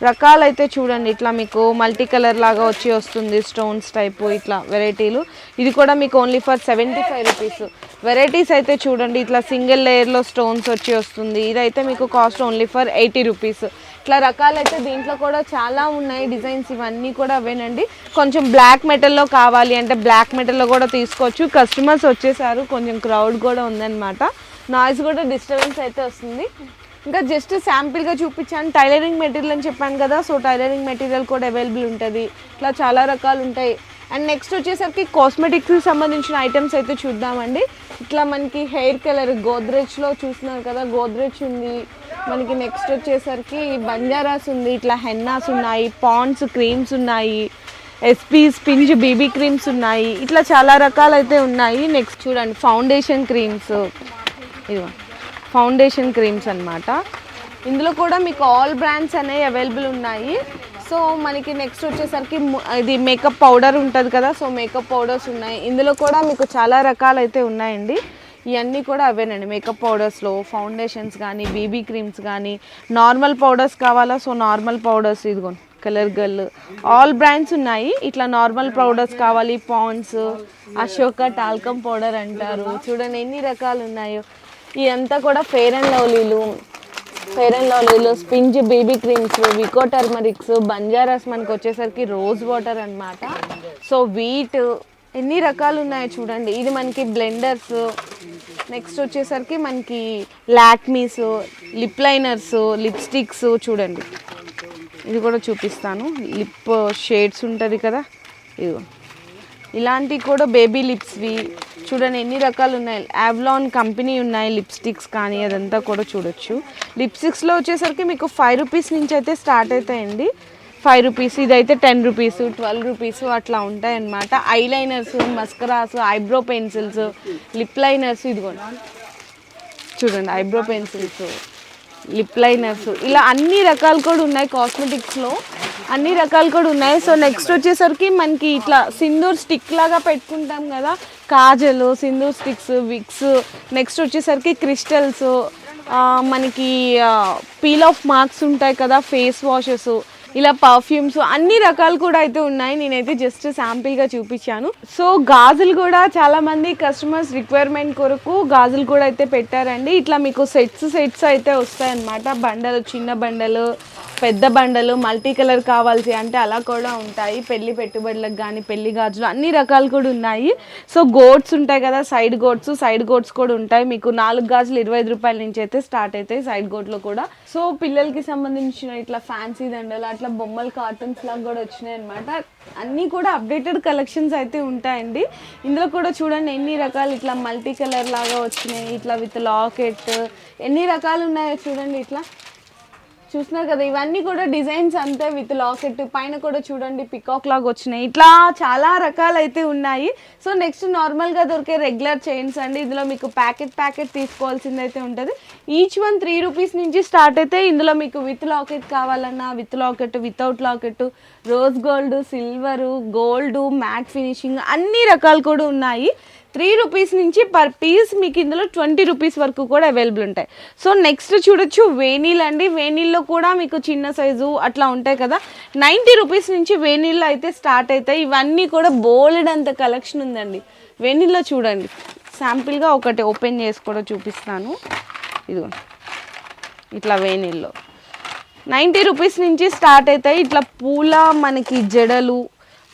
రకాలు అయితే చూడండి. ఇట్లా మీకు మల్టీ కలర్ లాగా వచ్చి వస్తుంది. స్టోన్స్ టైపు ఇట్లా వెరైటీలు ఇది కూడా మీకు only for seventy five rupees varieties అయితే చూడండి. ఇట్లా సింగిల్ లేయర్లో స్టోన్స్ వచ్చి వస్తుంది. ఇదైతే మీకు cost only for eighty rupees ఇట్లా రకాలైతే దీంట్లో కూడా చాలా ఉన్నాయి డిజైన్స్. ఇవన్నీ కూడా అవేనండి. కొంచెం బ్లాక్ మెటల్లో కావాలి అంటే బ్లాక్ మెటల్లో కూడా తీసుకోవచ్చు. కస్టమర్స్ వచ్చేసారు. కొంచెం క్రౌడ్ కూడా ఉందన్నమాట. నాయిస్ కూడా డిస్టర్బెన్స్ అయితే వస్తుంది. ఇంకా జస్ట్ శాంపిల్గా చూపించాను. టైలరింగ్ మెటీరియల్ అని చెప్పాను కదా. సో టైలరింగ్ మెటీరియల్ కూడా అవైలబుల్ ఉంటుంది. ఇట్లా చాలా రకాలు ఉంటాయి. అండ్ నెక్స్ట్ వచ్చేసరికి కాస్మెటిక్స్కి సంబంధించిన ఐటమ్స్ అయితే చూద్దామండి. ఇట్లా మనకి హెయిర్ కలర్ గోద్రెజ్లో చూస్తున్నారు కదా గోద్రెజ్ ఉంది. మనకి నెక్స్ట్ వచ్చేసరికి బంజారాస్ ఉంది ఇట్లా హెన్నాస్ ఉన్నాయి పాండ్స్ క్రీమ్స్ ఉన్నాయి ఎస్పీ స్పింజ్ బీబీ క్రీమ్స్ ఉన్నాయి. ఇట్లా చాలా రకాలు అయితే ఉన్నాయి. నెక్స్ట్ చూడండి ఫౌండేషన్ క్రీమ్స్ ఇదిగో ఫౌండేషన్ క్రీమ్స్ అన్నమాట. ఇందులో కూడా మీకు ఆల్ బ్రాండ్స్ అనేవి అవైలబుల్ ఉన్నాయి. సో మనకి నెక్స్ట్ వచ్చేసరికి ఇది మేకప్ పౌడర్ ఉంటుంది కదా సో మేకప్ పౌడర్స్ ఉన్నాయి. ఇందులో కూడా మీకు చాలా రకాలు అయితే ఉన్నాయండి. ఇవన్నీ కూడా అవేనండి. మేకప్ పౌడర్స్లో ఫౌండేషన్స్ కానీ బీబీ క్రీమ్స్ కానీ నార్మల్ పౌడర్స్ కావాలా? సో నార్మల్ పౌడర్స్ ఇదిగో కలర్ గర్ల్ ఆల్ బ్రాండ్స్ ఉన్నాయి. ఇట్లా నార్మల్ పౌడర్స్ కావాలి పాండ్స్ అశోక టాల్కమ్ పౌడర్ అంటారు. చూడండి ఎన్ని రకాలు ఉన్నాయో. ఇదంతా కూడా ఫెయిర్ అండ్ లవ్లీలు fair and లవ్లీలో Spinz baby creams Vicco turmerics Banjaras మనకు వచ్చేసరికి రోజ్ వాటర్ అన్నమాట. సో వీట్ ఎన్ని రకాలు ఉన్నాయో చూడండి. ఇది మనకి బ్లెండర్స్ నెక్స్ట్ వచ్చేసరికి మనకి లాక్మీస్ లిప్ లైనర్స్ లిప్స్టిక్స్ చూడండి. ఇది కూడా చూపిస్తాను. లిప్ షేడ్స్ ఉంటుంది కదా. ఇదిగో. ఇలాంటివి కూడా బేబీ లిప్స్వి చూడండి ఎన్ని రకాలు ఉన్నాయి. యావ్లాన్ కంపెనీ ఉన్నాయి లిప్స్టిక్స్ కానీ అదంతా కూడా చూడొచ్చు. లిప్స్టిక్స్లో వచ్చేసరికి మీకు ఫైవ్ రూపీస్ నుంచి అయితే స్టార్ట్ అవుతాయండి. ఫైవ్ రూపీస్ ఇదైతే టెన్ రూపీస్ ట్వెల్వ్ రూపీస్ అట్లా ఉంటాయన్నమాట. Eyeliners mascaras eyebrow pencils lip liners ఇదిగోండి. చూడండి ఐబ్రో పెన్సిల్స్ లిప్ లైనర్స్. ఇలా అన్ని రకాలు కూడా ఉన్నాయి కాస్మెటిక్స్లో. అన్ని రకాలు కూడా ఉన్నాయి. సో నెక్స్ట్ వచ్చేసరికి మనకి ఇట్లా సింధూర్ స్టిక్ లాగా పెట్టుకుంటాం కదా. Kajal sindoor sticks Vicks. Next వచ్చేసరికి క్రిస్టల్స్. మనకి పీల్ ఆఫ్ మార్క్స్ ఉంటాయి కదా ఫేస్ వాషెస్. ఇలా పర్ఫ్యూమ్స్ అన్ని రకాలు కూడా అయితే ఉన్నాయి. నేనైతే జస్ట్ శాంపిల్గా చూపించాను. సో గాజులు కూడా చాలామంది కస్టమర్స్ రిక్వైర్మెంట్ కొరకు గాజులు కూడా అయితే పెట్టారండి. ఇట్లా మీకు సెట్స్ సెట్స్ అయితే వస్తాయన్నమాట. బండలు చిన్న బండలు పెద్ద బండలు మల్టీ కలర్ కావాల్సి అంటే అలా కూడా ఉంటాయి. పెళ్ళి పెట్టుబడులకు కానీ పెళ్ళి గాజులు అన్ని రకాలు కూడా ఉన్నాయి. సో గోడ్స్ ఉంటాయి కదా సైడ్ గోడ్స్ సైడ్ గోడ్స్ కూడా ఉంటాయి. మీకు నాలుగు గాజులు ఇరవై ఐదు రూపాయల నుంచి అయితే స్టార్ట్ అవుతాయి సైడ్ గోడ్లో కూడా. సో పిల్లలకి సంబంధించిన ఇట్లా ఫ్యాన్సీ దండలు అట్లా బొమ్మలు కార్టూన్స్ లాగా కూడా వచ్చినాయి అనమాట అన్నీ కూడా అప్డేటెడ్ కలెక్షన్స్ అయితే ఉంటాయండి. ఇందులో కూడా చూడండి ఎన్ని రకాలు ఇట్లా మల్టీ కలర్ లాగా వచ్చినాయి. ఇట్లా విత్ లాకెట్ ఎన్ని రకాలు ఉన్నాయో చూడండి ఇట్లా. చూస్తున్నారు కదా ఇవన్నీ కూడా డిజైన్స్ అంతే విత్ లాకెట్. పైన కూడా చూడండి పికాక్ లాగా వచ్చినాయి. ఇట్లా చాలా రకాలు అయితే ఉన్నాయి. సో నెక్స్ట్ నార్మల్గా దొరికే రెగ్యులర్ చైన్స్ అండి. ఇందులో మీకు ప్యాకెట్ ప్యాకెట్ తీసుకోవాల్సింది అయితే ఉంటుంది. ఈచ్ వన్ త్రీ రూపీస్ నుంచి స్టార్ట్ అయితే ఇందులో మీకు విత్ లాకెట్ కావాలన్నా with locket without locket rose gold silver gold matte finishing అన్ని రకాలు కూడా ఉన్నాయి. త్రీ రూపీస్ నుంచి పర్ పీస్ మీకు ఇందులో ట్వంటీ రూపీస్ వరకు కూడా అవైలబుల్ ఉంటాయి. సో నెక్స్ట్ చూడొచ్చు వేనీల్ అండి. వేనీల్లో కూడా మీకు చిన్న సైజు అట్లా ఉంటాయి కదా. నైంటీ రూపీస్ నుంచి వేనీళ్ళు అయితే స్టార్ట్ అవుతాయి. ఇవన్నీ కూడా బోలెడ్ అంత కలెక్షన్ ఉందండి. వేనీల్లో చూడండి. శాంపిల్గా ఒకటి ఓపెన్ చేసి కూడా చూపిస్తాను. ఇదిగో ఇట్లా వేనీల్లో. నైంటీ రూపీస్ నుంచి స్టార్ట్ అవుతాయి. ఇట్లా పూల మనకి జడలు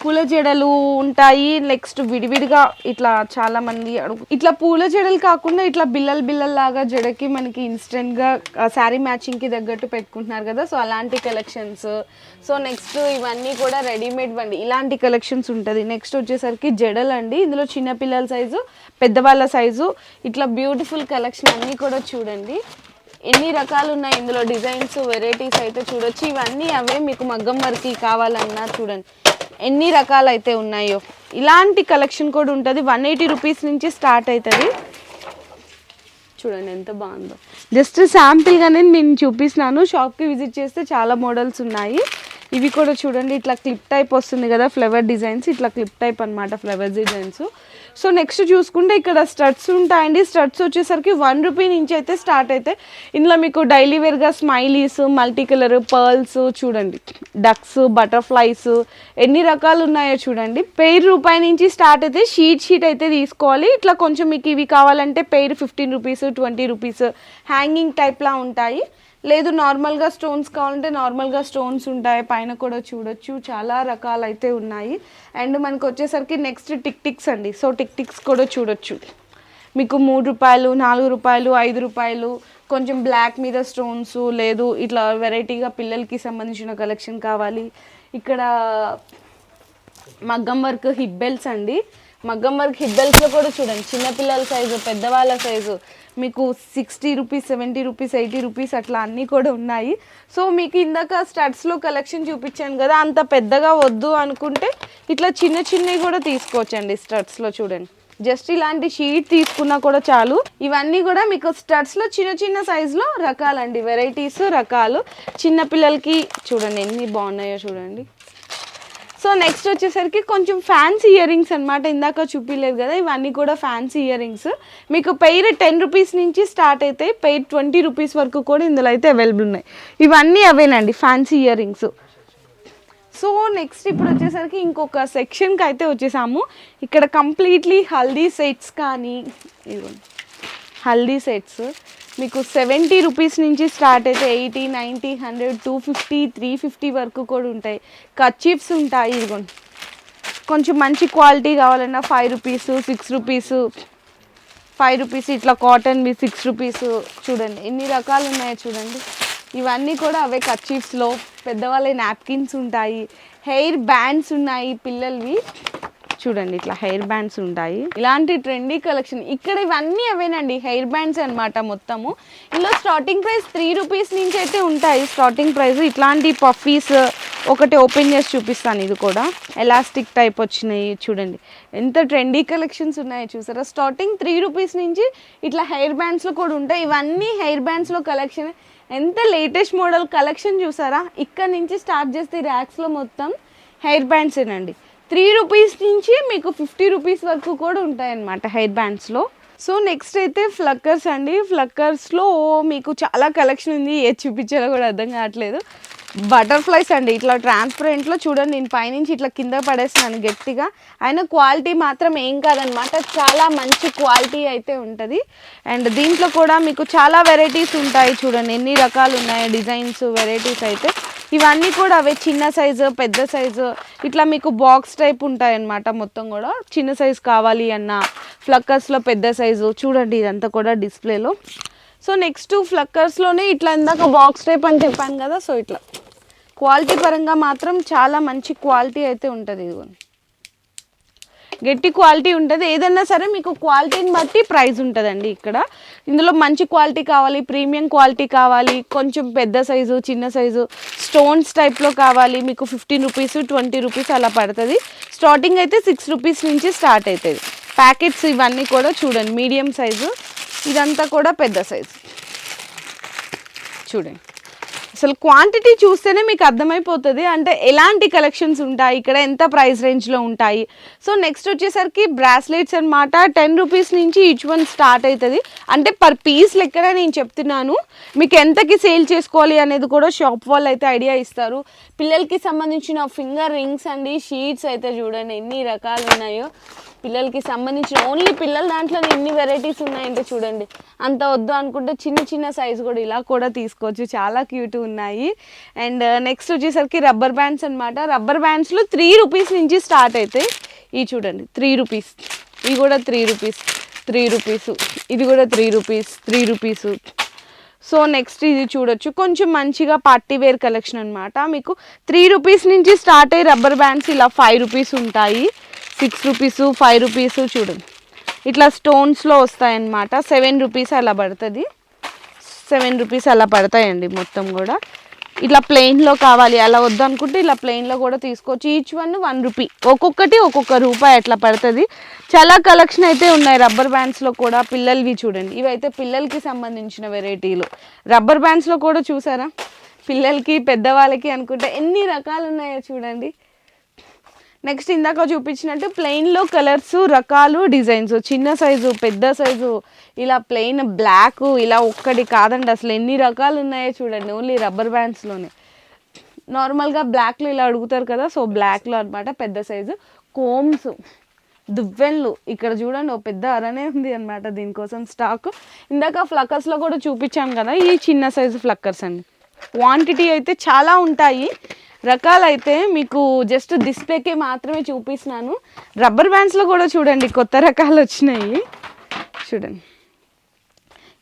పూల జడలు ఉంటాయి. నెక్స్ట్ విడివిడిగా ఇట్లా చాలా మంది అడుగు ఇట్లా పూల జడలు కాకుండా ఇట్లా బిల్లలు బిల్లల్లాగా జడకి మనకి ఇన్స్టెంట్గా శారీ మ్యాచింగ్కి తగ్గట్టు పెట్టుకుంటున్నారు కదా. సో అలాంటి కలెక్షన్స్ సో నెక్స్ట్ ఇవన్నీ కూడా రెడీమేడ్ వండి ఇలాంటి కలెక్షన్స్ ఉంటుంది. నెక్స్ట్ వచ్చేసరికి జడలు అండి. ఇందులో చిన్న పిల్లల సైజు పెద్దవాళ్ళ సైజు ఇట్లా బ్యూటిఫుల్ కలెక్షన్ అన్నీ కూడా చూడండి. ఎన్ని రకాలు ఉన్నాయి ఇందులో? డిజైన్స్ వెరైటీస్ అయితే చూడొచ్చు. ఇవన్నీ అవే మీకు మగ్గం వర్క్ కావాలన్నా చూడండి. ఎన్ని రకాలు అయితే ఉన్నాయో. ఇలాంటి కలెక్షన్ కూడా ఉంటుంది. వన్ ఎయిటీ రూపీస్ నుంచి స్టార్ట్ అవుతుంది చూడండి ఎంత బాగుందో. జస్ట్ శాంపిల్గానే నేను చూపిస్తున్నాను. షాప్కి విజిట్ చేస్తే చాలా మోడల్స్ ఉన్నాయి. ఇవి కూడా చూడండి ఇట్లా క్లిప్ టైప్ వస్తుంది కదా ఫ్లవర్ డిజైన్స్ ఇట్లా క్లిప్ టైప్ అన్నమాట ఫ్లవర్ డిజైన్స్ సో నెక్స్ట్ చూసుకుంటే ఇక్కడ స్టడ్స్ ఉంటాయండి. స్టడ్స్ వచ్చేసరికి వన్ రూపీ నుంచి అయితే స్టార్ట్ అయితే ఇందులో మీకు డైలీ వేర్గా స్మైలీస్ మల్టీ కలర్ పర్ల్స్ చూడండి. డక్స్ బటర్ఫ్లైస్ ఎన్ని రకాలు ఉన్నాయో చూడండి. పెయిర్ రూపాయి నుంచి స్టార్ట్ అయితే షీట్ షీట్ అయితే తీసుకోవాలి. ఇట్లా కొంచెం మీకు ఇవి కావాలంటే pair fifteen rupees twenty rupees hanging టైప్లా ఉంటాయి. లేదు నార్మల్గా స్టోన్స్ కావాలంటే నార్మల్గా స్టోన్స్ ఉంటాయి. పైన కూడా చూడొచ్చు. చాలా రకాలు అయితే ఉన్నాయి. అండ్ మనకు వచ్చేసరికి నెక్స్ట్ టిక్ టిక్స్ అండి. సో టిక్ టిక్స్ కూడా చూడొచ్చు. మీకు మూడు రూపాయలు నాలుగు రూపాయలు ఐదు రూపాయలు కొంచెం బ్లాక్ మీద స్టోన్స్ లేదు ఇట్లా వెరైటీగా పిల్లలకి సంబంధించిన కలెక్షన్ కావాలి. ఇక్కడ మగ్గం వర్క్ హిబ్బెల్స్ అండి. మగ్గం వర్క్ హిబ్బెల్స్లో కూడా చూడండి. చిన్నపిల్లల సైజు పెద్దవాళ్ళ సైజు. మీకు sixty rupees seventy rupees eighty rupees అట్లా అన్నీ కూడా ఉన్నాయి. సో మీకు ఇందాక స్టడ్స్లో కలెక్షన్ చూపించాను కదా అంత పెద్దగా వద్దు అనుకుంటే ఇట్లా చిన్న చిన్నవి కూడా తీసుకోవచ్చండి స్టడ్స్లో చూడండి. జస్ట్ ఇలాంటి షీట్ తీసుకున్నా కూడా చాలు. ఇవన్నీ కూడా మీకు స్టడ్స్లో చిన్న చిన్న సైజులో రకాలండి. వెరైటీస్ రకాలు. చిన్నపిల్లలకి చూడండి ఎన్ని బాగున్నాయో చూడండి. సో నెక్స్ట్ వచ్చేసరికి కొంచెం ఫ్యాన్సీ ఇయర్ రింగ్స్ అనమాట ఇందాక చూపించలేదు కదా ఇవన్నీ కూడా ఫ్యాన్సీ ఇయర్ రింగ్స్ మీకు పెయిర్ టెన్ రూపీస్ నుంచి స్టార్ట్ అవుతాయి పెయిర్ ట్వంటీ రూపీస్ వరకు కూడా ఇందులో అయితే అవైలబుల్ ఉన్నాయి. ఇవన్నీ అవేనండి fancy ear rings so next ఇప్పుడు వచ్చేసరికి ఇంకొక సెక్షన్కి అయితే వచ్చేసాము. ఇక్కడ కంప్లీట్లీ హల్దీ సెట్స్ కానీ హల్దీ సెట్స్ మీకు సెవెంటీ రూపీస్ నుంచి స్టార్ట్ అయితే eighty ninety hundred two fifty three fifty వరకు కూడా ఉంటాయి. కచీఫ్స్ ఉంటాయి ఇదిగోండి. కొంచెం మంచి క్వాలిటీ కావాలన్నా five rupees six rupees five rupees ఇట్లా కాటన్ మీ సిక్స్ రూపీస్ చూడండి. ఎన్ని రకాలు ఉన్నాయో చూడండి. ఇవన్నీ కూడా అవే కచీఫ్స్లో పెద్దవాళ్ళ నాప్కిన్స్ ఉంటాయి. హెయిర్ బ్యాండ్స్ ఉన్నాయి పిల్లలవి. చూడండి ఇట్లా హెయిర్ బ్యాండ్స్ ఉంటాయి. ఇలాంటి ట్రెండీ కలెక్షన్ ఇక్కడ ఇవన్నీ అవేనండి హెయిర్ బ్యాండ్స్ అన్నమాట మొత్తము. ఇందులో స్టార్టింగ్ ప్రైస్ త్రీ రూపీస్ నుంచి అయితే ఉంటాయి. స్టార్టింగ్ ప్రైస్ ఇట్లాంటి పఫీస్ ఒకటి ఓపెన్ చేసి చూపిస్తాను ఇది కూడా. ఎలాస్టిక్ టైప్ వచ్చినాయి చూడండి. ఎంత ట్రెండీ కలెక్షన్స్ ఉన్నాయో చూసారా? స్టార్టింగ్ త్రీ రూపీస్ నుంచి ఇట్లా హెయిర్ బ్యాండ్స్లో కూడా ఉంటాయి. ఇవన్నీ హెయిర్ బ్యాండ్స్లో కలెక్షన్ ఎంత లేటెస్ట్ మోడల్ కలెక్షన్ చూసారా? ఇక్కడ నుంచి స్టార్ట్ చేస్తే ర్యాక్స్లో మొత్తం హెయిర్ బ్యాండ్సేనండి. త్రీ రూపీస్ నుంచి మీకు ఫిఫ్టీ రూపీస్ వరకు కూడా ఉంటాయన్నమాట హెయిర్ బ్యాండ్స్లో సో నెక్స్ట్ అయితే ఫ్లక్కర్స్ అండి. ఫ్లక్కర్స్లో మీకు చాలా కలెక్షన్ ఉంది. ఏది చూపించాలో కూడా అర్థం కావట్లేదు. బటర్ఫ్లైస్ అండి. ఇట్లా ట్రాన్స్పరెంట్లో చూడండి నేను పైనుంచి ఇట్లా కింద పడేస్తున్నాను గట్టిగా. అయినా క్వాలిటీ మాత్రం ఏం కాదనమాట. చాలా మంచి క్వాలిటీ అయితే ఉంటుంది. అండ్ దీంట్లో కూడా మీకు చాలా వెరైటీస్ ఉంటాయి చూడండి. ఎన్ని రకాలు ఉన్నాయి డిజైన్స్ వెరైటీస్ అయితే. ఇవన్నీ కూడా అవే చిన్న సైజు పెద్ద సైజు ఇట్లా మీకు బాక్స్ టైప్ ఉంటాయన్నమాట మొత్తం కూడా. చిన్న సైజు కావాలి అన్న ఫ్లక్కర్స్లో పెద్ద సైజు చూడండి ఇదంతా కూడా డిస్ప్లేలో సో నెక్స్ట్ ఫ్లక్కర్స్లోనే ఇట్లా ఇందాక బాక్స్ టైప్ అని చెప్పాను కదా. సో ఇట్లా. క్వాలిటీ పరంగా మాత్రం చాలా మంచి క్వాలిటీ అయితే ఉంటుంది ఇదిగోండి గట్టి క్వాలిటీ ఉంటుంది. ఏదన్నా సరే మీకు క్వాలిటీని బట్టి ప్రైస్ ఉంటుందండి ఇక్కడ. ఇందులో మంచి క్వాలిటీ కావాలి ప్రీమియం క్వాలిటీ కావాలి కొంచెం పెద్ద సైజు చిన్న సైజు స్టోన్స్ టైప్లో కావాలి మీకు ఫిఫ్టీన్ రూపీస్ ట్వంటీ రూపీస్ అలా పడుతుంది. స్టార్టింగ్ అయితే సిక్స్ రూపీస్ నుంచి స్టార్ట్ అవుతుంది ప్యాకెట్స్ ఇవన్నీ కూడా చూడండి మీడియం సైజు ఇదంతా కూడా పెద్ద సైజు. చూడండి. అసలు క్వాంటిటీ చూస్తేనే మీకు అర్థమైపోతుంది. అంటే ఎలాంటి కలెక్షన్స్ ఉంటాయి? ఇక్కడ ఎంత ప్రైస్ రేంజ్లో ఉంటాయి? సో నెక్స్ట్ వచ్చేసరికి బ్రాస్లెట్స్ అన్నమాట. టెన్ రూపీస్ నుంచి ఈచ్ వన్ స్టార్ట్ అవుతుంది అంటే పర్ పీస్ లెక్కన నేను చెప్తున్నాను. మీకు ఎంతకి సేల్ చేసుకోవాలి అనేది కూడా షాప్ వాళ్ళు అయితే ఐడియా ఇస్తారు. పిల్లలకి సంబంధించిన ఫింగర్ రింగ్స్ అండి షీట్స్ అయితే చూడండి ఎన్ని రకాలు ఉన్నాయో పిల్లలకి సంబంధించిన ఓన్లీ పిల్లల దాంట్లో ఎన్ని వెరైటీస్ ఉన్నాయంటే చూడండి. అంత వద్దు అనుకుంటే చిన్న చిన్న సైజ్ కూడా ఇలా కూడా తీసుకోవచ్చు. చాలా క్యూట్ ఉన్నాయి. అండ్ నెక్స్ట్ uh, వచ్చేసరికి రబ్బర్ బ్యాండ్స్ అనమాట రబ్బర్ బ్యాండ్స్లో త్రీ రూపీస్ నుంచి స్టార్ట్ అవుతాయి ఇవి చూడండి త్రీ రూపీస్ ఇవి కూడా త్రీ రూపీస్ త్రీ రూపీస్ ఇది కూడా three rupees three rupees so next ఇది చూడొచ్చు. కొంచెం మంచిగా పార్టీ వేర్ కలెక్షన్ అనమాట మీకు త్రీ రూపీస్ నుంచి స్టార్ట్ అయ్యి రబ్బర్ బ్యాండ్స్ ఇలా ఫైవ్ రూపీస్ ఉంటాయి. సిక్స్ రూపీస్ ఫైవ్ రూపీస్ చూడండి ఇట్లా స్టోన్స్లో వస్తాయన్నమాట. సెవెన్ రూపీస్ అలా పడుతుంది. సెవెన్ రూపీస్ అలా పడతాయండి మొత్తం కూడా. ఇట్లా ప్లెయిన్లో కావాలి. అలా వద్దనుకుంటే ఇలా ప్లెయిన్లో కూడా తీసుకోవచ్చు. Each one one rupee. ఒక్కొక్కటి ఒక్కొక్క రూపాయి అట్లా పడుతుంది. చాలా కలెక్షన్ అయితే ఉన్నాయి రబ్బర్ బ్యాండ్స్లో కూడా పిల్లలవి చూడండి. ఇవైతే పిల్లలకి సంబంధించిన వెరైటీలు. రబ్బర్ బ్యాండ్స్లో కూడా చూసారా? పిల్లలకి పెద్దవాళ్ళకి అనుకుంటే ఎన్ని రకాలు ఉన్నాయో చూడండి. నెక్స్ట్ ఇందాక చూపించినట్టు ప్లెయిన్లో కలర్స్ రకాలు డిజైన్స్ చిన్న సైజు పెద్ద సైజు ఇలా ప్లెయిన్ బ్లాక్ ఇలా ఒక్కటి కాదండి. అసలు ఎన్ని రకాలు ఉన్నాయో చూడండి. ఓన్లీ రబ్బర్ బ్యాండ్స్లోనే నార్మల్గా బ్లాక్లో ఇలా అడుగుతారు కదా సో బ్లాక్లో అనమాట పెద్ద సైజు కోమ్స్ దువ్వెన్లు. ఇక్కడ చూడండి ఓ పెద్ద అరనే ఉంది అనమాట దీనికోసం స్టాక్ ఇందాక ఫ్లక్కర్స్లో కూడా చూపించాను కదా ఈ చిన్న సైజు ఫ్లక్కర్స్ అండి. క్వాంటిటీ అయితే చాలా ఉంటాయి. రకాలైతే మీకు జస్ట్ డిస్ప్లేకే మాత్రమే చూపిస్తున్నాను. రబ్బర్ బ్యాండ్స్లో కూడా చూడండి కొత్త రకాలు వచ్చినాయి. చూడండి.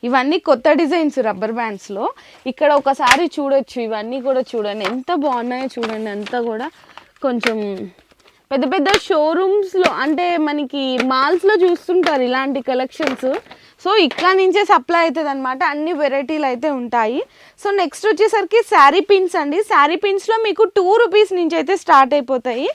ఇవన్నీ కొత్త డిజైన్స్ రబ్బర్ బ్యాండ్స్లో ఇక్కడ ఒకసారి చూడొచ్చు ఇవన్నీ కూడా చూడండి. ఎంత బాగున్నాయో చూడండి అంతా కూడా కొంచెం పెద్ద పెద్ద షోరూమ్స్లో అంటే మనకి మాల్స్లో చూస్తుంటారు ఇలాంటి కలెక్షన్స్ సో ఇక్కడ నుంచే సప్లై అవుతుంది అనమాట అన్ని వెరైటీలు అయితే ఉంటాయి. సో నెక్స్ట్ వచ్చేసరికి శారీ పిన్స్ అండి. శారీ పిన్స్లో మీకు టూ రూపీస్ నుంచి అయితే స్టార్ట్ అయిపోతాయి.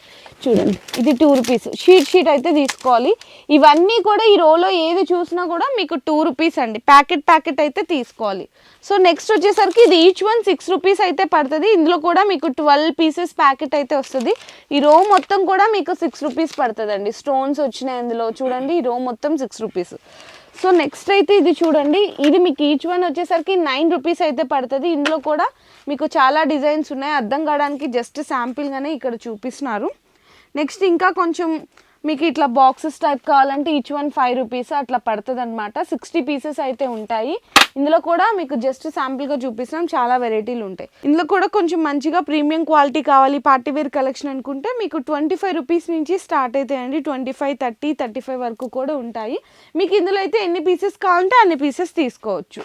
చూడండి ఇది టూ రూపీస్ షీట్ షీట్ అయితే తీసుకోవాలి. ఇవన్నీ కూడా ఈ రోలో ఏది చూసినా కూడా మీకు టూ రూపీస్ అండి. ప్యాకెట్ ప్యాకెట్ అయితే తీసుకోవాలి. సో నెక్స్ట్ వచ్చేసరికి ఇది ఈచ్ వన్ సిక్స్ రూపీస్ అయితే పడుతుంది. ఇందులో కూడా మీకు ట్వెల్వ్ పీసెస్ ప్యాకెట్ అయితే వస్తుంది. ఈ రో మొత్తం కూడా మీకు సిక్స్ రూపీస్ పడుతుందండి. స్టోన్స్ వచ్చినాయి అందులో చూడండి ఈ రో మొత్తం సిక్స్ రూపీస్ సో నెక్స్ట్ అయితే ఇది చూడండి. ఇది మీకు ఈచ్ వన్ వచ్చేసరికి నైన్ రూపీస్ అయితే పడుతుంది. ఇందులో కూడా మీకు చాలా డిజైన్స్ ఉన్నాయి. అర్థం కావడానికి జస్ట్ శాంపిల్గానే ఇక్కడ చూపిస్తున్నారు. నెక్స్ట్ ఇంకా కొంచెం మీకు ఇట్లా బాక్సెస్ టైప్ కావాలంటే ఈచ్ వన్ ఫైవ్ రూపీస్ అట్లా పడుతుంది అనమాట సిక్స్టీ పీసెస్ అయితే ఉంటాయి. ఇందులో కూడా మీకు జస్ట్ శాంపిల్గా చూపిస్తున్నాం. చాలా వెరైటీలు ఉంటాయి. ఇందులో కూడా కొంచెం మంచిగా ప్రీమియం క్వాలిటీ కావాలి. పార్టీ వేర్ కలెక్షన్ అనుకుంటే మీకు ట్వంటీ ఫైవ్ రూపీస్ నుంచి స్టార్ట్ అవుతాయండి twenty five thirty thirty five వరకు కూడా ఉంటాయి. మీకు ఇందులో అయితే ఎన్ని పీసెస్ కావాలంటే అన్ని పీసెస్ తీసుకోవచ్చు.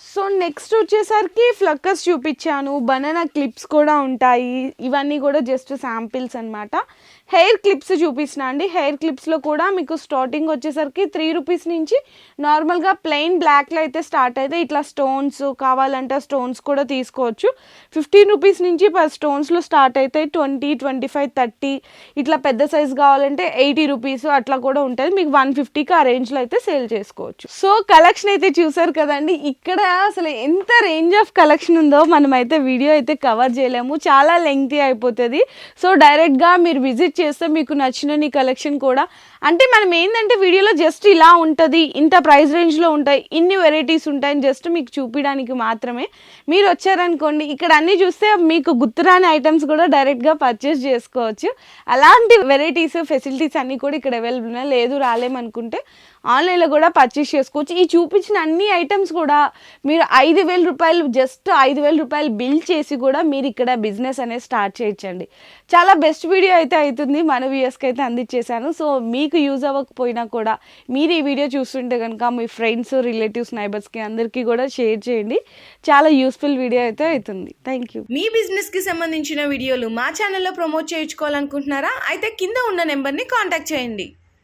సో నెక్స్ట్ వచ్చేసరికి ఫ్లక్కర్స్ చూపించాను. బనానా క్లిప్స్ కూడా ఉంటాయి. ఇవన్నీ కూడా జస్ట్ శాంపిల్స్ అనమాట హెయిర్ క్లిప్స్ చూపిస్తున్నా అండి. హెయిర్ క్లిప్స్లో కూడా మీకు స్టార్టింగ్ వచ్చేసరికి త్రీ రూపీస్ నుంచి నార్మల్గా ప్లెయిన్ బ్లాక్లో అయితే స్టార్ట్ అయితే ఇట్లా స్టోన్స్ కావాలంటే స్టోన్స్ కూడా తీసుకోవచ్చు. ఫిఫ్టీన్ రూపీస్ నుంచి పర్ స్టోన్స్లో స్టార్ట్ అవుతాయి ట్వంటీ ట్వంటీ ఫైవ్ థర్టీ ఇట్లా పెద్ద సైజ్ కావాలంటే ఎయిటీ రూపీస్ అట్లా కూడా ఉంటుంది. మీకు వన్ ఫిఫ్టీకి ఆ రేంజ్లో అయితే సేల్ చేసుకోవచ్చు. సో కలెక్షన్ అయితే చూసారు కదండి. ఇక్కడ అసలు ఎంత రేంజ్ ఆఫ్ కలెక్షన్ ఉందో మనం అయితే వీడియో అయితే కవర్ చేయలేము. చాలా లెంగ్తీ అయిపోతుంది. సో డైరెక్ట్గా మీరు విజిట్ చేస్తే మీకు నచ్చిన నీ కలెక్షన్ కూడా. అంటే మనం ఏంటంటే వీడియోలో జస్ట్ ఇలా ఉంటుంది ఇంత ప్రైస్ రేంజ్లో ఉంటాయి ఇన్ని వెరైటీస్ ఉంటాయని జస్ట్ మీకు చూపించడానికి మాత్రమే. మీరు వచ్చారనుకోండి ఇక్కడ అన్ని చూస్తే మీకు గుర్తురాని ఐటమ్స్ కూడా డైరెక్ట్గా పర్చేస్ చేసుకోవచ్చు. అలాంటి వెరైటీస్ ఫెసిలిటీస్ అన్నీ కూడా ఇక్కడ అవైలబుల్ ఉన్నాయి. లేదు రాలేమనుకుంటే ఆన్లైన్లో కూడా పర్చేస్ చేసుకోవచ్చు. ఈ చూపించిన అన్ని ఐటమ్స్ కూడా మీరు ఐదు వేల రూపాయలు జస్ట్ ఐదు వేల రూపాయలు బిల్ చేసి కూడా మీరు ఇక్కడ బిజినెస్ అనేది స్టార్ట్ చేయొచ్చండి. చాలా బెస్ట్ వీడియో అయితే అవుతుంది. మన వ్యూయర్స్కి అయితే అందించేశాను. సో మీకు యూజ్ అవ్వకపోయినా కూడా మీరు ఈ వీడియో చూస్తుంటే కనుక మీ ఫ్రెండ్స్ రిలేటివ్స్ నైబర్స్కి అందరికీ కూడా షేర్ చేయండి. చాలా యూస్ఫుల్ వీడియో అయితే అవుతుంది. థ్యాంక్ యూ మీ బిజినెస్కి సంబంధించిన వీడియోలు మా ఛానల్లో ప్రమోట్ చేయించుకోవాలనుకుంటున్నారా? అయితే కింద ఉన్న నెంబర్ని కాంటాక్ట్ చేయండి.